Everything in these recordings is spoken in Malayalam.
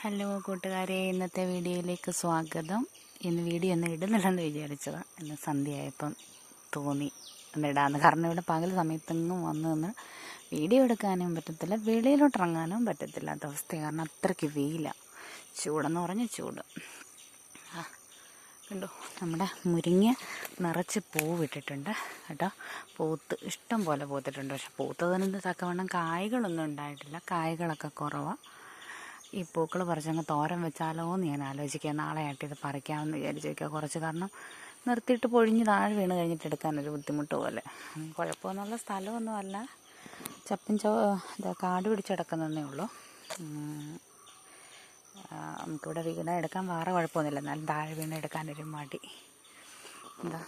ഹലോ കൂട്ടുകാരെ ഇന്നത്തെ വീഡിയോയിലേക്ക് സ്വാഗതം. ഇന്ന് വീഡിയോ ഒന്നും ഇടുന്നില്ലെന്ന് വിചാരിച്ചതാണ് ഇന്ന് സന്ധ്യയായപ്പം തോന്നി. എന്നിടാന്ന് കാരണം ഇവിടെ പകൽ സമയത്തെങ്ങും വന്ന് നിന്ന് വീഡിയോ എടുക്കാനും പറ്റത്തില്ല വെളിയിലോട്ട് ഇറങ്ങാനും പറ്റത്തില്ലാത്ത അവസ്ഥ കാരണം അത്രയ്ക്ക് വെയിലാണ് ചൂടെന്ന് പറഞ്ഞ് ചൂട്. കണ്ടോ? നമ്മുടെ മുരിങ്ങ നിറച്ച് പൂവിട്ടിട്ടുണ്ട് കേട്ടോ? പൂത്ത് ഇഷ്ടം പോലെ പൂത്തിട്ടുണ്ട്. പക്ഷെ പൂത്തതിന് തക്കവണ്ണം കായ്കളൊന്നും ഉണ്ടായിട്ടില്ല. കായ്കളൊക്കെ കുറവാണ് ഈ പൂക്കൾ പറിച്ചങ്ങ് തോരൻ വെച്ചാലോ എന്ന് ഞാൻ ആലോചിക്കുക. നാളെ ആയിട്ട് ഇത് പറിക്കാമെന്ന് വിചാരിച്ച് കുറച്ച് കാരണം നിർത്തിയിട്ട് പൊഴിഞ്ഞ് താഴെ വീണ് കഴിഞ്ഞിട്ട് എടുക്കാനൊരു ബുദ്ധിമുട്ട് പോലെ. കുഴപ്പമൊന്നുള്ള സ്ഥലമൊന്നുമല്ല ചപ്പൻ ചോ ഇതാ കാട് പിടിച്ചെടുക്കുന്നതേ ഉള്ളൂ. നമുക്കിവിടെ വീണ എടുക്കാൻ വേറെ കുഴപ്പമൊന്നുമില്ല. എന്നാലും താഴെ വീണ് എടുക്കാനൊരു മടി. എന്താ?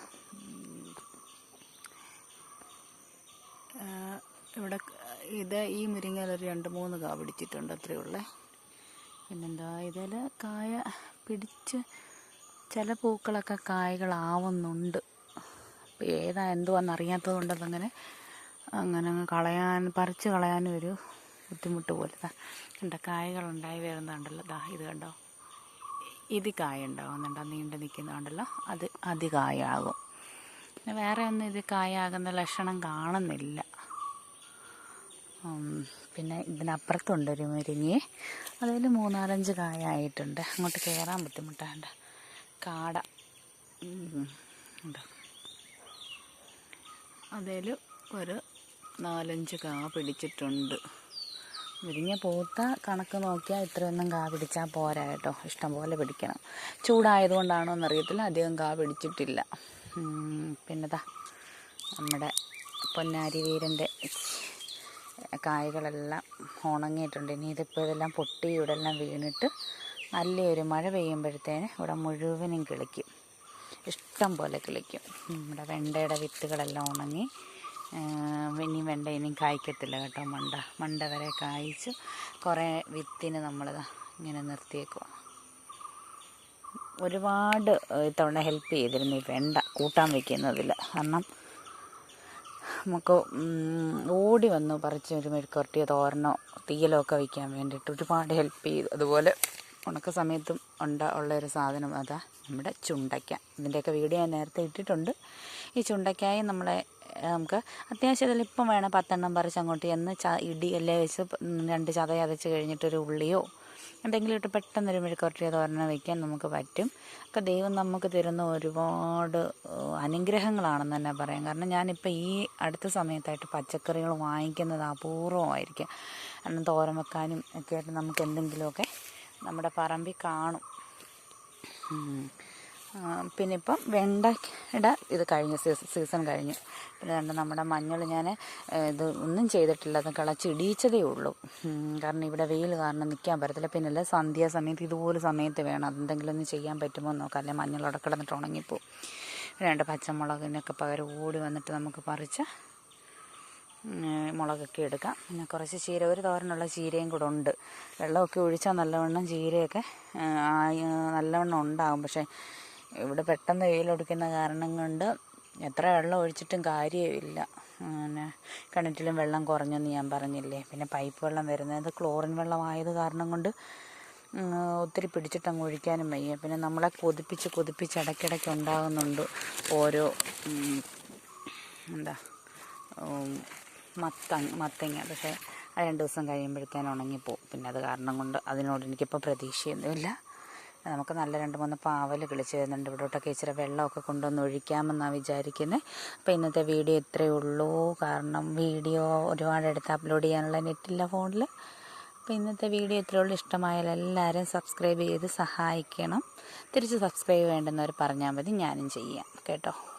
ഇവിടെ ഇത് ഈ മുരിങ്ങയിൽ ഒരു രണ്ട് മൂന്ന് കാ പിടിച്ചിട്ടുണ്ട്. അത്രയേ ഉള്ളേ. പിന്നെന്താ ഇതിൽ കായ പിടിച്ച് ചില പൂക്കളൊക്കെ കായകളാവുന്നുണ്ട്. ഏതാ എന്തുവാന്ന് അറിയാത്തത് കൊണ്ട് അതങ്ങനെ അങ്ങനെ അങ്ങ് കളയാൻ പറിച്ച് കളയാനും ഒരു ബുദ്ധിമുട്ട് പോലെ എന്റെ കണ്ട കായകളുണ്ടായി വരുന്നുണ്ടല്ലോ ദാ ഇത് കണ്ടോ? ഇത് കായ ഉണ്ടാകുന്നുണ്ടോ നീണ്ടു നിൽക്കുന്നുണ്ടല്ലോ അത് അതികായാകും പിന്നെ വേറെ ഒന്നും ഇത് കായാകുന്ന ലക്ഷണം കാണുന്നില്ല. പിന്നെ ഇതിനപ്പുറത്തുണ്ട് ഒരു മുരിങ്ങി. അതിൽ മൂന്നാലഞ്ച് കായ ആയിട്ടുണ്ട് അങ്ങോട്ട് കയറാൻ ബുദ്ധിമുട്ടാണ്ട് കാട. ഉണ്ട്? അതിൽ ഒരു നാലഞ്ച് കാ പിടിച്ചിട്ടുണ്ട്. മുരിങ്ങ പൂത്ത കണക്ക് നോക്കിയാൽ ഇത്രയൊന്നും കാ പിടിച്ചാൽ പോരാ കേട്ടോ. ഇഷ്ടംപോലെ പിടിക്കണം. ചൂടായതുകൊണ്ടാണോ എന്നറിയത്തില്ല അധികം കാ പിടിച്ചിട്ടില്ല. പിന്നെതാ നമ്മുടെ പൊന്നാരി വീരന്റെ കായകളെല്ലാം ഉണങ്ങിയിട്ടുണ്ട്. ഇനി ഇതിപ്പോൾ ഇതെല്ലാം പൊട്ടി ഇവിടെ എല്ലാം വീണിട്ട് നല്ലൊരു മഴ പെയ്യുമ്പോഴത്തേന് ഇവിടെ മുഴുവനും കിളിക്കും. ഇഷ്ടം പോലെ കിളിക്കും. നമ്മുടെ വെണ്ടയുടെ വിത്തുകളെല്ലാം ഉണങ്ങി ഇനിയും ഇനി വെണ്ട ഇനിയും കായ്ക്കത്തില്ല കേട്ടോ മണ്ട. മണ്ട വരെ കായ്ച്ച്. കുറേ വിത്തിന് നമ്മളിതാ ഇങ്ങനെ നിർത്തിയേക്കുക ഒരുപാട് ഇത്തവണ ഹെൽപ്പ് ചെയ്തിരുന്നു ഈ വെണ്ട കൂട്ടാൻ വയ്ക്കുന്നതിൽ. കാരണം നമുക്ക് ഓടി വന്നു പറിച്ച് ഒരു മെഴുക്കുവരട്ടിയോ തോരനോ തീയലോ ഒക്കെ വയ്ക്കാൻ വേണ്ടിയിട്ട് ഒരുപാട് ഹെൽപ്പ് ചെയ്തു. അതുപോലെ ഉണക്ക സമയത്തും ഉണ്ട ഉള്ള ഒരു സാധനം അതാ നമ്മുടെ ചുണ്ടയ്ക്ക. ഇതിന്റെയൊക്കെ വീഡിയോ ഞാൻ നേരത്തെ ഇട്ടിട്ടുണ്ട്. ഈ ചുണ്ടയ്ക്കായും നമ്മളെ നമുക്ക് നമുക്ക് അത്യാവശ്യത്തിൽ ഇപ്പം വേണം പത്തെണ്ണം പറിച്ച് അങ്ങോട്ട് ചെന്ന് ച ഇടിയല്ലേ വെച്ച് രണ്ട് ചതയതച്ച് കഴിഞ്ഞിട്ടൊരു ഉള്ളിയോ എന്തെങ്കിലും ഇട്ട് പെട്ടെന്നൊരു മെഴുക്കുവരട്ടിയ തോരനോ വയ്ക്കാൻ നമുക്ക് പറ്റും. ഒക്കെ ദൈവം നമുക്ക് തരുന്ന ഒരുപാട് അനുഗ്രഹങ്ങളാണെന്ന് തന്നെ പറയാം. കാരണം ഞാനിപ്പോൾ ഈ അടുത്ത സമയത്തായിട്ട് പച്ചക്കറികൾ വാങ്ങിക്കുന്നത് അപൂർവമായിരിക്കും. കാരണം തോരൻ വെക്കാനും ഒക്കെ ആയിട്ട് നമുക്ക് എന്തെങ്കിലുമൊക്കെ നമ്മുടെ പറമ്പിൽ കാണും. പിന്നെ ഇപ്പം വെണ്ടയുടെ ഇത് കഴിഞ്ഞു സീസൺ സീസൺ കഴിഞ്ഞു. പിന്നെ രണ്ട് നമ്മുടെ മഞ്ഞൾ ഞാൻ ഇത് ഒന്നും ചെയ്തിട്ടില്ല അത് കിളച്ചിടിയിച്ചതേ ഉള്ളൂ. കാരണം ഇവിടെ വെയിൽ കാരണം നിൽക്കാൻ പറ്റത്തില്ല. പിന്നെ അല്ല സന്ധ്യാസമയത്ത് ഇതുപോലെ സമയത്ത് വേണം. അതെന്തെങ്കിലും ഒന്ന് ചെയ്യാൻ പറ്റുമോ എന്ന് നോക്കാം. അല്ലെ മഞ്ഞൾ അവിടെ കിടന്നിട്ട് ഉണങ്ങിപ്പോവും. രണ്ട് പച്ചമുളകിനൊക്കെ പകരം ഓടി വന്നിട്ട് നമുക്ക് പറിച്ച് മുളകൊക്കെ എടുക്കാം. പിന്നെ കുറച്ച് ചീര ഒരു തോരനുള്ള ചീരയും കൂടെ ഉണ്ട്. വെള്ളമൊക്കെ ഒഴിച്ചാൽ നല്ലവണ്ണം ചീരയൊക്കെ നല്ലവണ്ണം ഉണ്ടാകും. പക്ഷേ ഇവിടെ പെട്ടെന്ന് വെയിലൊടിക്കുന്ന കാരണം കൊണ്ട് എത്ര വെള്ളം ഒഴിച്ചിട്ടും കാര്യമില്ല. പിന്നെ കിണറ്റിലും വെള്ളം കുറഞ്ഞെന്ന് ഞാൻ പറഞ്ഞില്ലേ. പിന്നെ പൈപ്പ് വെള്ളം വരുന്നത് ക്ലോറിൻ വെള്ളമായത് കാരണം കൊണ്ട് ഒത്തിരി പിടിച്ചിട്ടങ്ങ് ഒഴിക്കാനും വയ്യ. പിന്നെ നമ്മളെ കൊതിപ്പിച്ച് കൊതിപ്പിച്ച് ഇടയ്ക്കിടയ്ക്ക് ഉണ്ടാകുന്നുണ്ട് ഓരോ എന്താ മത്ത മത്തങ്ങ പക്ഷേ രണ്ട് ദിവസം കഴിയുമ്പോഴത്തേനും ഉണങ്ങിപ്പോവും. പിന്നെ അത് കാരണം കൊണ്ട് അതിനോട് എനിക്കിപ്പോൾ പ്രതീക്ഷയൊന്നുമില്ല. നമുക്ക് നല്ല രണ്ട് മൂന്ന് പാവൽ കിളിച്ച് വരുന്നുണ്ട്. ഇവിടോട്ടൊക്കെ ഇച്ചിരി വെള്ളമൊക്കെ കൊണ്ടുവന്ന് ഒഴിക്കാമെന്നാണ് വിചാരിക്കുന്നത് അപ്പോൾ ഇന്നത്തെ വീഡിയോ ഇത്രയേ ഉള്ളൂ. കാരണം വീഡിയോ ഒരുപാട് എടുത്ത് അപ്ലോഡ് ചെയ്യാനുള്ള നെറ്റില്ല ഫോണിൽ അപ്പോൾ ഇന്നത്തെ വീഡിയോ ഇത്രയേ ഉള്ളൂ. ഇഷ്ടമായാൽ എല്ലാവരും സബ്സ്ക്രൈബ് ചെയ്ത് സഹായിക്കണം. തിരിച്ച് സബ്സ്ക്രൈബ് വേണ്ടുന്നവർ പറഞ്ഞാൽ മതി. ഞാനും ചെയ്യാം. കേട്ടോ?